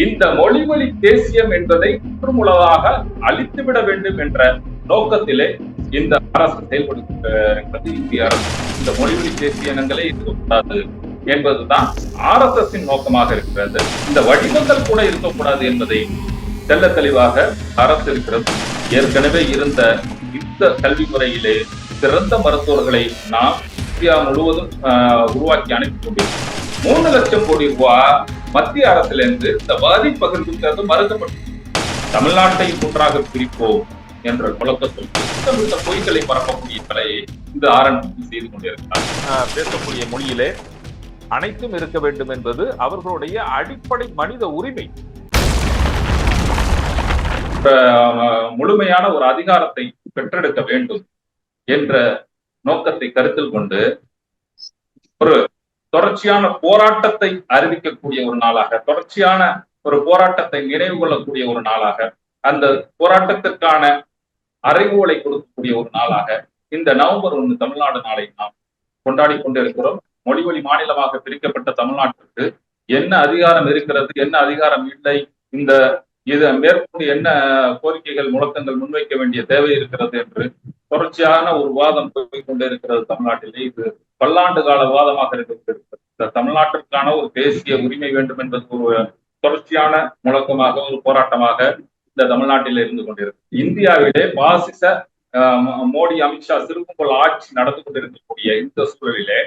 இந்த மொழிவழி தேசியம் என்பதை முற்றுமுழுதாக அழித்துவிட வேண்டும் என்ற நோக்கத்திலே இந்த அரசு செயல்படுகிறது இந்திய அரசு. இந்த மொழிவழி தேசிய இனங்களை இருக்கக்கூடாது என்பதுதான் ஆர் எஸ் எஸ் நோக்கமாக இருக்கிறது. இந்த வடிவங்கள் கூட இருக்கக்கூடாது என்பதை தெல்ல தெளிவாக அரசு இருக்கிறது ஏற்கனவே இருந்த இந்த கல்வி முறையிலே சிறந்த மருத்துவர்களை நாம் இந்தியா முழுவதும் உருவாக்கி அனுப்பி கொண்டிருக்கிறோம். மூணு லட்சம் கோடி ரூபாய் மத்திய அரசிலிருந்து இந்த வாதி பகிர்வுங்கிறது மறுக்கப்பட்டு தமிழ்நாட்டை ஒன்றாக பிரிப்போம் என்ற குழப்பத்தில் திட்டமிட்ட பொய்களை பரப்பக்கூடிய கலையை இந்த ஆரம்பி செய்து கொண்டிருக்கிறார். பேசக்கூடிய மொழியிலே அனைத்தும் இருக்க வேண்டும் என்பது அவர்களுடைய அடிப்படை மனித உரிமை. முழுமையான ஒரு அதிகாரத்தை பெற்றெடுக்க வேண்டும் என்ற நோக்கத்தை கருத்தில் கொண்டு ஒரு தொடர்ச்சியான போராட்டத்தை அறிவிக்கக்கூடிய ஒரு நாளாக தொடர்ச்சியான ஒரு போராட்டத்தை நினைவு கொள்ளக்கூடிய ஒரு நாளாக அந்த போராட்டத்திற்கான அறைகோலை கொடுக்கக்கூடிய ஒரு நாளாக இந்த நவம்பர் ஒன்று தமிழ்நாடு நாளை நாம் கொண்டாடி கொண்டிருக்கிறோம். மொழி வழி மாநிலமாக பிரிக்கப்பட்ட தமிழ்நாட்டிற்கு என்ன அதிகாரம் இருக்கிறது என்ன அதிகாரம் இல்லை இந்த இது மேற்கொண்டு என்ன கோரிக்கைகள் முழக்கங்கள் முன்வைக்க வேண்டிய தேவை இருக்கிறது என்று தொடர்ச்சியான ஒரு வாதம் போய் கொண்டிருக்கிறது தமிழ்நாட்டிலே. இது பல்லாண்டு கால வாதமாக இருக்கிறது. இந்த தமிழ்நாட்டிற்கான ஒரு தேசிய உரிமை வேண்டும் என்பது ஒரு தொடர்ச்சியான முழக்கமாக ஒரு போராட்டமாக இந்த தமிழ்நாட்டில் இருந்து கொண்டிருக்கு இந்தியாவிலே பாசிச ஆஹ், மோடி அமித்ஷா சிறுகும்பல் ஆட்சி நடந்து கொண்டிருக்கக்கூடிய இந்த சூழலிலே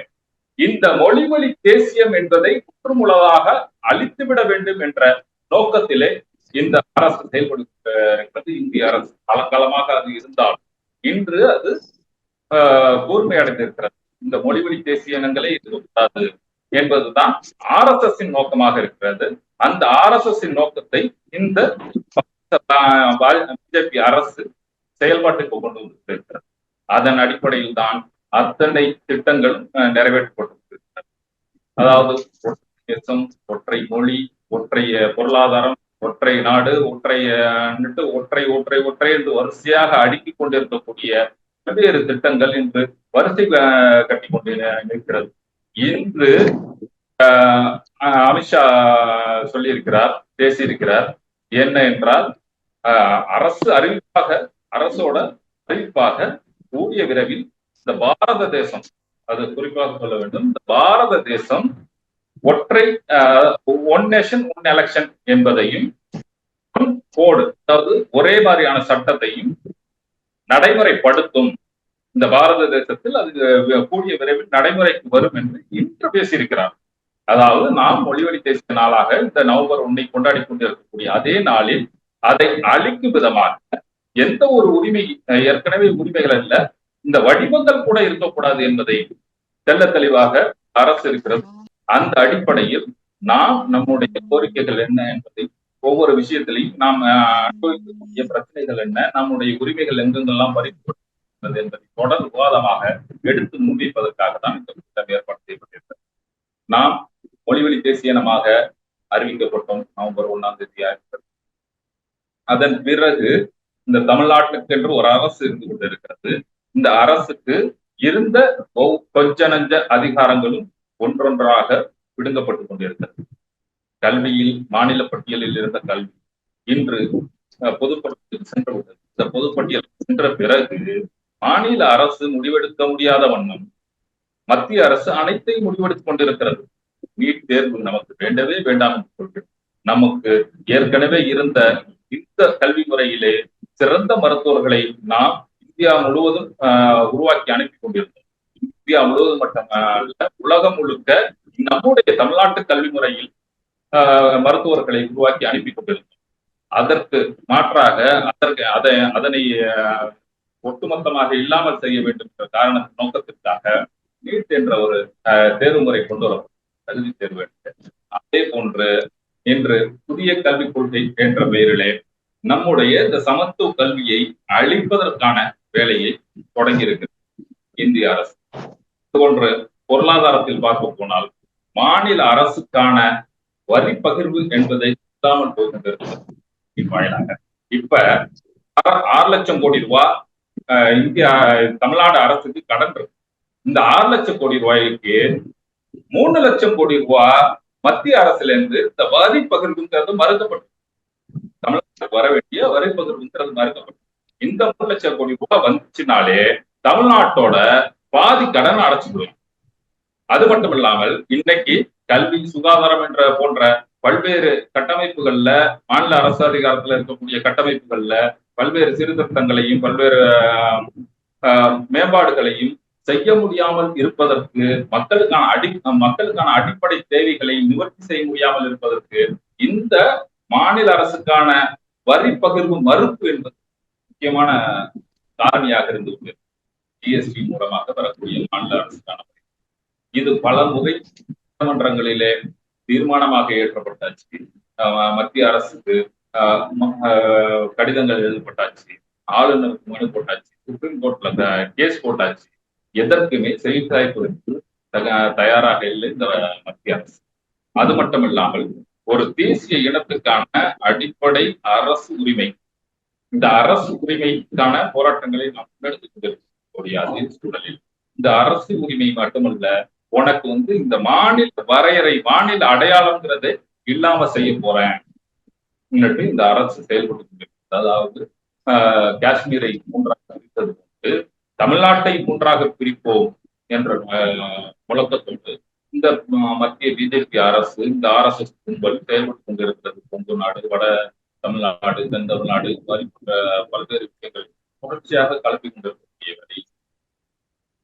இந்த மொழிமொழி தேசியம் என்பதை முற்றுமுழுதாக அழித்துவிட வேண்டும் என்ற நோக்கத்திலே இந்த அரசு செயல்படுகிறது. இந்திய அரசு. காலங்காலமாக அது இருந்தால் இன்று அது கூர்மை கூர்மையடைந்திருக்கிறது. இந்த மொழிவழி தேசிய இனங்களை இருக்கக்கூடாது என்பதுதான் ஆர் எஸ் எஸ் நோக்கமாக இருக்கிறது. அந்த ஆர் எஸ் எஸ் நோக்கத்தை இந்த பிஜேபி அரசு செயல்பாட்டுக்கு கொண்டு வந்திருக்கிறது. அதன் அடிப்படையில் தான் அத்தனை திட்டங்களும் அஹ், நிறைவேற்றப்பட்டிருக்கிறது. அதாவது ஒற்றை தேசம் ஒற்றை மொழி ஒற்றைய பொருளாதாரம் ஒற்றை நாடு ஒற்றை ஒற்றை ஒற்றை ஒற்றை என்று வரிசையாக அடுக்கிக் கொண்டிருக்கக்கூடிய பல்வேறு திட்டங்கள் இன்று வரிசை கட்டி கொண்டு இருக்கிறது இன்று ஆஹ் அமித்ஷா சொல்லியிருக்கிறார் பேசியிருக்கிறார் என்ன என்றால் ஆஹ் அரசு அறிவிப்பாக அரசோட அறிவிப்பாக கூடிய விரைவில் இந்த பாரத தேசம் அது குறிப்பாக சொல்ல வேண்டும் இந்த பாரத தேசம் ஒற்றை ஒன் நேஷன் ஒன் எலெக்ஷன் என்பதையும் கோடு அதாவது ஒரே மாதிரியான சட்டத்தையும் நடைமுறைப்படுத்தும். இந்த பாரத தேசத்தில் அது கூடிய விரைவில் நடைமுறைக்கு வரும் என்று இன்று பேசியிருக்கிறார். அதாவது நாம் மொழிவழி தேசிய நாளாக இந்த நவம்பர் ஒன்னை கொண்டாடி கொண்டிருக்கக்கூடிய அதே நாளில் அதை அழிக்கும் விதமாக எந்த ஒரு உரிமை ஏற்கனவே உரிமைகள் அல்ல இந்த வடிவங்கள் கூட இருக்கக்கூடாது என்பதை தெல்ல தெளிவாக அரசு இருக்கிறது. அந்த அடிப்படையில் நாம் நம்முடைய கோரிக்கைகள் என்ன என்பதை ஒவ்வொரு விஷயத்திலையும் நாம் அனுபவிக்கக்கூடிய பிரச்சனைகள் என்ன நம்முடைய உரிமைகள் எங்கெங்கெல்லாம் பறிக்கப்பட்டது என்பதை தொடர் விவாதமாக எடுத்து முன்வைப்பதற்காக தான் இந்த கூட்டம் ஏற்பாடு செய்யப்பட்டிருக்கிறது. நாம் மொழிவழி தேசிய இனமாக அறிவிக்கப்பட்டோம் நவம்பர் ஒன்னாம் தேதி அதன் பிறகு இந்த தமிழ்நாட்டுக்கென்று ஒரு அரசு இருந்து கொண்டிருக்கிறது. இந்த அரசுக்கு இருந்த கொஞ்ச நஞ்ச அதிகாரங்களும் ஒன்றொன்றாக விடுங்கப்பட்டுக் கொண்டிருக்கிறது கல்வியில் மாநில பட்டியலில் இருந்த கல்வி இன்று அஹ், பொதுப்பட்டியலுக்கு சென்று விட்டது. இந்த பொதுப்பட்டியல் சென்ற பிறகு மாநில அரசு முடிவெடுக்க முடியாத வண்ணம் மத்திய அரசு அனைத்தையும் முடிவெடுத்துக் கொண்டிருக்கிறது. நீட் தேர்வு நமக்கு வேண்டவே வேண்டாம் என்று சொல்கிறோம். நமக்கு ஏற்கனவே இருந்த இந்த கல்வி முறையிலே சிறந்த மருத்துவர்களை நாம் இந்தியா முழுவதும் ஆஹ், உருவாக்கி அனுப்பி கொண்டிருந்தோம். இந்தியா முழுவதும் மட்டுமல்ல உலகம் முழுக்க நம்முடைய தமிழ்நாட்டு கல்வி முறையில் ஆஹ், மருத்துவர்களை உருவாக்கி அனுப்பி கொண்டிருந்தோம் அதற்கு மாற்றாக அதற்கு அதை அதனை ஒட்டுமொத்தமாக இல்லாமல் செய்ய வேண்டும் என்ற காரண நோக்கத்திற்காக நீட் என்ற ஒரு தேர்வு முறை கொண்டு வரப்படும் கல்வி தேர்வு என்று. அதே போன்று இன்று புதிய கல்விக் கொள்கை என்ற பெயரிலே நம்முடைய இந்த சமத்துவ கல்வியை அழிப்பதற்கான வேலையை தொடங்கி இருக்கிறது இந்திய அரசு போன்று பொருளாதாரத்தில் பார்க்க போனால் மாநில அரசுக்கான வரி பகிர்வு என்பதை இல்லாமல் போகின்றது வாயிலாக இப்ப ஆறு- ஆறு லட்சம் கோடி ரூபாய் அஹ், இந்தியா தமிழ்நாடு அரசுக்கு கடன் இருக்கு. இந்த ஆறு லட்சம் கோடி ரூபாய்க்கு மூணு லட்சம் கோடி ரூபாய் மத்திய அரசுல இருந்து இந்த வரி பகிர்வுங்கிறது மறுக்கப்பட்டு. தமிழ்நாட்டுக்கு வர வேண்டிய வரி பகிர்வுங்கிறது மறுக்கப்பட்டு. இந்த மூணு லட்சம் கோடி ரூபாய் வந்துச்சுனாலே தமிழ்நாட்டோட பாதி கடன் அடைச்சுக்கலாம் அது மட்டும் இல்லாமல் இன்னைக்கு கல்வி சுகாதாரம் என்ற போன்ற பல்வேறு கட்டமைப்புகள்ல மாநில அரசு அதிகாரத்துல இருக்கக்கூடிய கட்டமைப்புகள்ல பல்வேறு சீர்திருத்தங்களையும் பல்வேறு ஆஹ், மேம்பாடுகளையும் செய்ய முடியாமல் இருப்பதற்கு மக்களுக்கான அடி மக்களுக்கான அடிப்படை தேவைகளை நிவர்த்தி செய்ய முடியாமல் இருப்பதற்கு இந்த மாநில அரசுக்கான வரி பகிர்வு மறுப்பு என்பது முக்கியமான காரணியாக இருந்து ஜிஎஸ்டி மூலமாக வரக்கூடிய மாநில அரசுக்கான வரி. இது பல முறை சட்டமன்றங்களிலே தீர்மானமாக ஏற்றப்பட்டாச்சு மத்திய அரசுக்கு கடிதங்கள் எழுதப்பட்டாச்சு ஆளுநருக்கு மனு போட்டாச்சு சுப்ரீம் கோர்ட்ல கேஸ் போட்டாச்சு. எதற்குமே செவிசாய்ப்பதற்கு தயாராக இல்லை இந்த மத்திய அரசு. அது மட்டும் இல்லாமல் ஒரு தேசிய இனத்துக்கான அடிப்படை அரசு உரிமை இந்த அரசு உரிமைக்கான போராட்டங்களை நாம் முன்னெடுத்துக் கொண்டிருக்கக்கூடிய அதே சூழலில். இந்த அரசு உரிமை மட்டுமல்ல உனக்கு வந்து இந்த மாநில வரையறை மாநில அடையாளம்ங்கிறது இல்லாம செய்ய போறேன். முன்னிட்டு இந்த அரசு செயல்பட்டு கொண்டிருக்கிறது. அதாவது காஷ்மீரை மூன்றாக பிரித்தது வந்து தமிழ்நாட்டை மூன்றாக பிரிப்போம் என்ற முழக்கத்தோடு இந்த மத்திய பிஜேபி அரசு இந்த ஆர்எஸ்எஸ் கும்பல் செயல்பட்டு கொண்டிருக்கிறது. கொங்கு நாடு வட தமிழ்நாடு தென் தமிழ்நாடு பல்வேறு விஷயங்கள் தொடர்ச்சியாக கலப்பி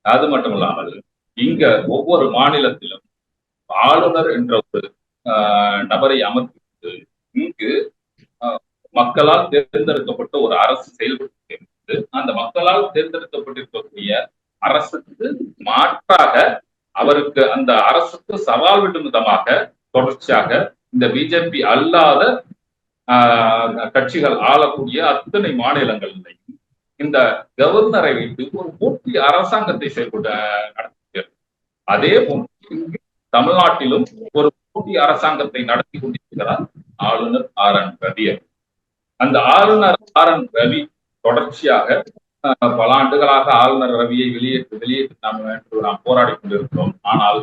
அது மட்டும் இல்லாமல் இங்க ஒவ்வொரு மாநிலத்திலும் ஆளுநர் என்ற ஒரு நபரை அமர்த்து இங்கு மக்களால் தேர்ந்தெடுக்கப்பட்ட ஒரு அரசு செயல்பட்டு அந்த மக்களால் தேர்ந்தெடுக்கப்பட்டிருக்கக்கூடிய அரசுக்கு மாற்றாக அவருக்கு அந்த அரசுக்கு சவால் விடும் விதமாக தொடர்ச்சியாக இந்த பிஜேபி அல்லாத ஆஹ், கட்சிகள் ஆளக்கூடிய அத்தனை மாநிலங்களிலையும் இந்த கவர்னரை வைத்து ஒரு போட்டி அரசாங்கத்தை செயல்பட நடத்துகிறது அதே போன்று தமிழ்நாட்டிலும் ஒரு போட்டி அரசாங்கத்தை நடத்தி கொண்டிருக்கிறார் ஆளுநர் ஆர் என் ரவி. அந்த ஆளுநர் ஆர் என் ரவி தொடர்ச்சியாக பல ஆண்டுகளாக ஆளுநர் ரவியை வெளியேற்று வெளியேற்ற நாம் என்று நாம் போராடி கொண்டிருக்கிறோம். ஆனால்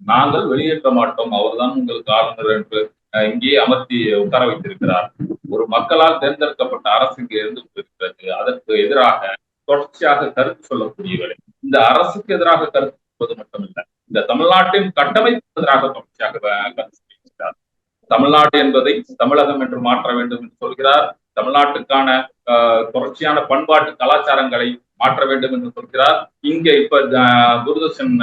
நாங்கள் வெளியேற்ற மாட்டோம். அவர்தான் உங்களுக்கு ஆளுநர் என்று இங்கே அமர்த்தி உட்கார வைத்திருக்கிறார். ஒரு மக்களால் தேர்ந்தெடுக்கப்பட்ட அரசு இங்கே இருந்து கொண்டிருக்கிறது. அதற்கு எதிராக தொடர்ச்சியாக கருத்து சொல்லக்கூடியவர்கள். இந்த அரசுக்கு எதிராக கருத்து சொல்வது மட்டுமல்ல. இந்த தமிழ்நாட்டின் கட்டமைப்பு எதிராக தொடர்ச்சியாக கருத்து சொல்லியிருக்கிறார். தமிழ்நாடு என்பதை தமிழகம் என்று மாற்ற வேண்டும் என்று சொல்கிறார். தமிழ்நாட்டுக்கான ஆஹ், தொடர்ச்சியான பண்பாட்டு கலாச்சாரங்களை மாற்ற வேண்டும் என்று சொல்கிறார். இங்க இப்ப ஆஹ், தூர்தர்ஷன்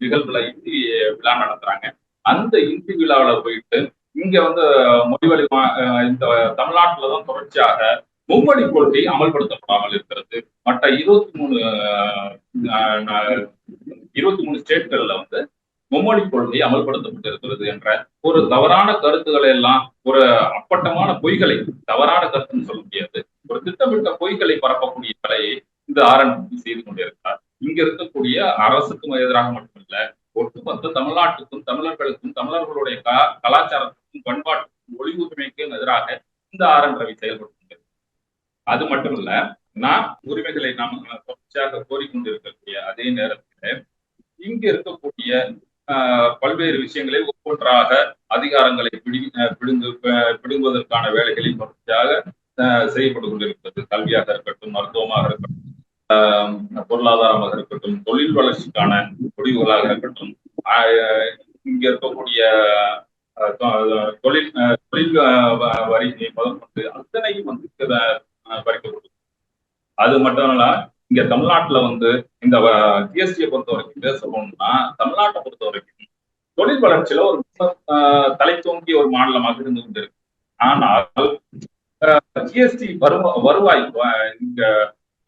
நிகழ்வுல இந்தி விழா நடத்துறாங்க. அந்த இந்தி விழாவுல போயிட்டு இங்க வந்து மொழிவழி இந்த ஆஹ், இந்த தமிழ்நாட்டுலதான் தொடர்ச்சியாக மும்மொழி கொள்கை அமல்படுத்தப்படாமல் இருக்கிறது. மற்ற இருபத்தி மூணு இருபத்தி மூணு ஸ்டேட்கள்ல வந்து மும்மொழி கொள்கை அமல்படுத்தப்பட்டிருக்கிறது என்ற ஒரு தவறான கருத்துக்களை எல்லாம் ஒரு அப்பட்டமான பொய்களை தவறான கருத்துன்னு சொல்ல முடியாது. ஒரு திட்டமிட்ட பொய்களை பரப்பக்கூடிய வேலையை இந்த ஆரம்பி செய்து கொண்டிருக்கிறார். இங்க இருக்கக்கூடிய அரசுக்கும் எதிராக மட்டுமல்ல ஒட்டுமொத்த தமிழ்நாட்டுக்கும் தமிழர்களுக்கும் தமிழர்களுடைய க- கலாச்சாரத்துக்கும் பண்பாட்டுக்கும் ஒளிவுரிமைக்கும் எதிராக இந்த ஆர் என் ரவி செயல்பட்டு அது மட்டும் இல்ல நாம் உரிமைகளை நாம் தொடர்ச்சியாக கோரிக்கொண்டிருக்கக்கூடிய அதே நேரத்தில் இங்கு இருக்கக்கூடிய ஆஹ், பல்வேறு விஷயங்களை ஒவ்வொன்றாக அதிகாரங்களை பிடி பிடுங்கு பிடுங்குவதற்கான வேலைகளில் தொடர்ச்சியாக செய்யப்பட்டு கொண்டிருக்கிறது. கல்வியாக இருக்கட்டும் மருத்துவமாக இருக்கட்டும் பொருளாதாரமாக இருக்கட்டும் தொழில் வளர்ச்சிக்கான முடிவுகளாக இருக்கட்டும் இங்க இருக்கக்கூடிய தொழில் தொழில் வ- வரி முதற்கொண்டு அத்தனையும் வந்து பறிக்கப்படும் அது மட்டும் இல்ல இங்க தமிழ்நாட்டுல வந்து இந்த ஜிஎஸ்டியை பொறுத்த வரைக்கும் பேசணும்னா தமிழ்நாட்டை பொறுத்த வரைக்கும் தொழில் வளர்ச்சியில ஒரு ஆஹ், தலை தோங்கிய ஒரு மாநிலமாக இருந்து கொண்டிருக்கு. ஆனால் ஜிஎஸ்டி வருவா வருவாய் இங்க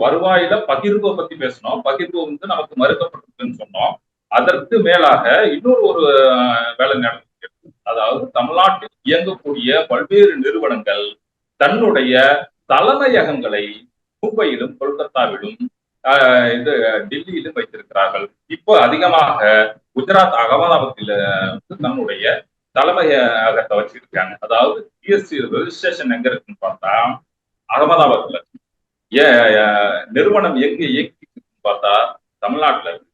வருவாயில பகிர்வை பத்தி பேசணும் பகிர்வு வந்து நமக்கு மறுக்கப்பட்டிருக்குன்னு சொன்னோம். அதற்கு மேலாக இன்னொரு ஒரு வேலை நடந்திருக்கு அதாவது தமிழ்நாட்டில் இயங்கக்கூடிய பல்வேறு நிறுவனங்கள் தன்னுடைய தலைமையகங்களை மும்பையிலும் கொல்கத்தாவிலும் ஆஹ், இது டெல்லியிலும் வைத்திருக்கிறார்கள். இப்போ அதிகமாக குஜராத் அகமதாபாத்தில் வந்து தன்னுடைய தலைமையகத்தை வச்சிருக்காங்க. அதாவது ஜிஎஸ்டி ரெஜிஸ்ட்ரேஷன் எங்க இருக்குன்னு பார்த்தா அகமதாபாத்ல நிறுவனம் எங்க இயக்கி பார்த்தா தமிழ்நாட்டுல இருக்கு.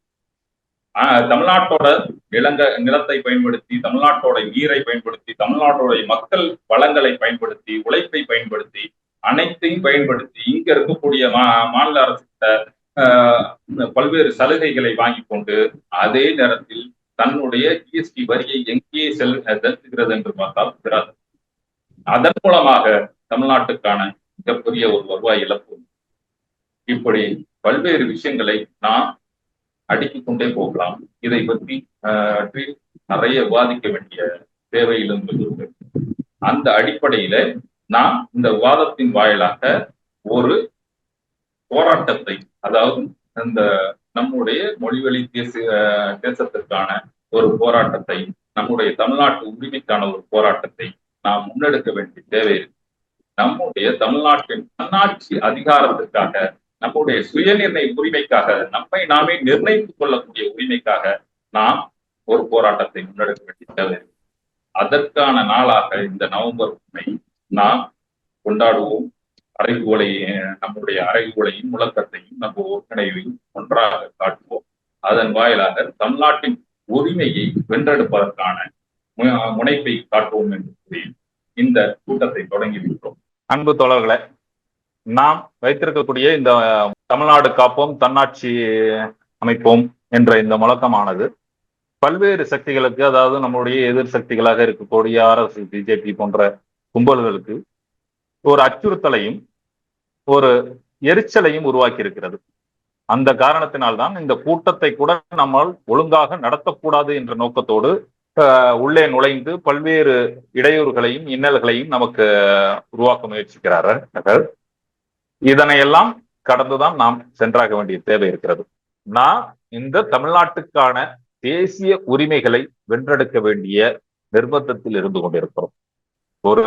ஆஹ் தமிழ்நாட்டோட நிலங்க நிலத்தை பயன்படுத்தி தமிழ்நாட்டோட நீரை பயன்படுத்தி தமிழ்நாட்டோட மக்கள் வளங்களை பயன்படுத்தி உழைப்பை பயன்படுத்தி அனைத்தையும் பயன்படுத்தி இங்க இருக்கக்கூடிய மா மாநில அரசு பல்வேறு சலுகைகளை வாங்கி கொண்டு அதே நேரத்தில் தன்னுடைய ஜிஎஸ்டி வரியை எங்கே செல் செலுத்துகிறது என்று பார்த்தால் குஜராத். அதன் மூலமாக தமிழ்நாட்டுக்கான மிகப்பெரிய ஒரு வருவாய் இழப்பு இப்படி பல்வேறு விஷயங்களை நாம் அடுக்கிக் கொண்டே போகலாம். இதை பற்றி பற்றி நிறைய விவாதிக்க வேண்டிய தேவையில் இருந்தது அந்த அடிப்படையில நாம் இந்த விவாதத்தின் வாயிலாக ஒரு போராட்டத்தை அதாவது இந்த நம்முடைய மொழிவழி தேச தேசத்திற்கான ஒரு போராட்டத்தை நம்முடைய தமிழ்நாட்டு உரிமைக்கான ஒரு போராட்டத்தை நாம் முன்னெடுக்க வேண்டிய தேவை இருக்கு. நம்முடைய தமிழ்நாட்டின் தன்னாட்சி அதிகாரத்திற்காக நம்முடைய சுயநிர்ணய உரிமைக்காக நம்மை நாமே நிர்ணயித்துக் கொள்ளக்கூடிய உரிமைக்காக நாம் ஒரு போராட்டத்தை முன்னெடுக்க வேண்டிய தேவை. அதற்கான நாளாக இந்த நவம்பர் உண்மை நாம் கொண்டாடுவோம். அறைகூலை நம்முடைய அறைகூலையும் முழக்கத்தையும் நம்ம ஒருங்கிணைவையும் ஒன்றாக காட்டுவோம். அதன் வாயிலாக தமிழ்நாட்டின் உரிமையை வென்றெடுப்பதற்கான முனைப்பை காட்டுவோம் என்று கூறி இந்த கூட்டத்தை தொடங்கி விட்டோம் அன்பு தோழர்களை நாம் வைத்திருக்கக்கூடிய இந்த தமிழ்நாடு காப்போம் தன்னாட்சி அமைப்போம் என்ற இந்த முழக்கமானது பல்வேறு சக்திகளுக்கு அதாவது நம்முடைய எதிர் சக்திகளாக இருக்கக்கூடிய ஆர்எஸ் பிஜேபி போன்ற கும்பல்களுக்கு ஒரு அச்சுறுத்தலையும் ஒரு எரிச்சலையும் உருவாக்கி இருக்கிறது அந்த காரணத்தினால்தான் இந்த கூட்டத்தை கூட நம்மால் ஒழுங்காக நடத்தக்கூடாது என்ற நோக்கத்தோடு உள்ளே நுழைந்து பல்வேறு இடையூறுகளையும் இன்னல்களையும் நமக்கு உருவாக்க முயற்சிக்கிறார்கள். இதனையெல்லாம் கடந்துதான் நாம் சென்றாக வேண்டிய தேவை இருக்கிறது. நான் இந்த தமிழ்நாட்டுக்கான தேசிய உரிமைகளை வென்றெடுக்க வேண்டிய நிர்பந்தத்தில் இருந்து கொண்டிருக்கிறோம். ஒரு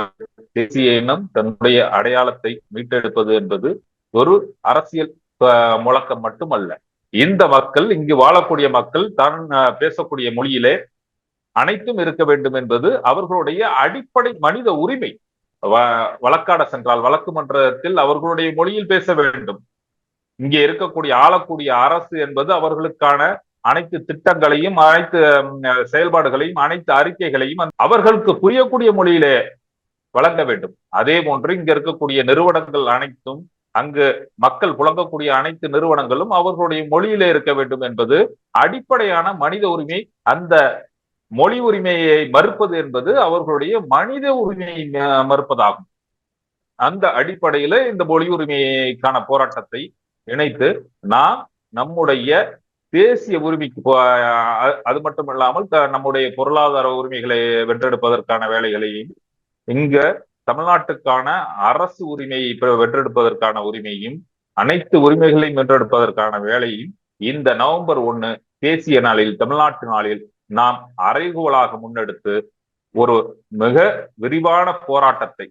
தேசிய இனம் தன்னுடைய அடையாளத்தை மீட்டெடுப்பது என்பது ஒரு அரசியல் முழக்கம் மட்டுமல்ல. இந்த மக்கள் இங்கு வாழக்கூடிய மக்கள் தான் பேசக்கூடிய மொழியிலே அனைத்தும் இருக்க வேண்டும் என்பது அவர்களுடைய அடிப்படை மனித உரிமை. வழக்காட சென்றால் வழக்கு மன்றத்தில் அவர்களுடைய மொழியில் பேச வேண்டும். இங்கே இருக்கக்கூடிய ஆளக்கூடிய அரசு என்பது அவர்களுக்கான அனைத்து திட்டங்களையும் அனைத்து செயல்பாடுகளையும் அனைத்து அறிக்கைகளையும் அவர்களுக்கு புரியக்கூடிய மொழியிலே வழங்க வேண்டும். அதே போன்று இங்க இருக்கக்கூடிய நிறுவனங்கள் அனைத்தும் அங்கு மக்கள் புழங்கக்கூடிய அனைத்து நிறுவனங்களும் அவர்களுடைய மொழியிலே இருக்க வேண்டும் என்பது அடிப்படையான மனித உரிமை. அந்த மொழி உரிமையை மறுப்பது என்பது அவர்களுடைய மனித உரிமையை மறுப்பதாகும். அந்த அடிப்படையில இந்த மொழி உரிமைக்கான போராட்டத்தை இணைத்து நாம் நம்முடைய தேசிய உரிமைக்கு அது மட்டும் இல்லாமல் நம்முடைய பொருளாதார உரிமைகளை வென்றெடுப்பதற்கான வேலைகளையும் இங்க தமிழ்நாட்டுக்கான அரசு உரிமையை வென்றெடுப்பதற்கான உரிமையும் அனைத்து உரிமைகளையும் வென்றெடுப்பதற்கான வேலையும் இந்த நவம்பர் ஒன்னு தேசிய நாளில் தமிழ்நாட்டு நாளில் நாம் அறைகோலாக முன்னெடுத்து ஒரு மிக விரிவான போராட்டத்தை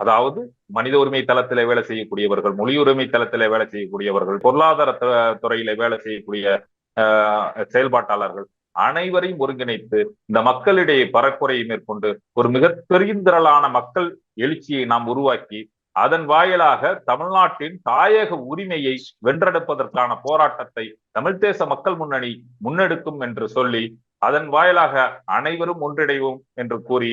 அதாவது மனித உரிமை தளத்திலே வேலை செய்யக்கூடியவர்கள் மொழி உரிமை தளத்திலே வேலை செய்யக்கூடியவர்கள் பொருளாதார துறையில வேலை செய்யக்கூடிய செயல்பாட்டாளர்கள் அனைவரையும் ஒருங்கிணைத்து இந்த மக்களிடையே பரப்புரையை மேற்கொண்டு ஒரு மிக பெருந்திரளான மக்கள் எழுச்சியை நாம் உருவாக்கி அதன் வாயிலாக தமிழ்நாட்டின் தாயக உரிமையை வென்றெடுப்பதற்கான போராட்டத்தை தமிழ்தேச மக்கள் முன்னணி முன்னெடுக்கும் என்று சொல்லி அதன் வாயிலாக அனைவரும் ஒன்றிணைவோம் என்று கூறி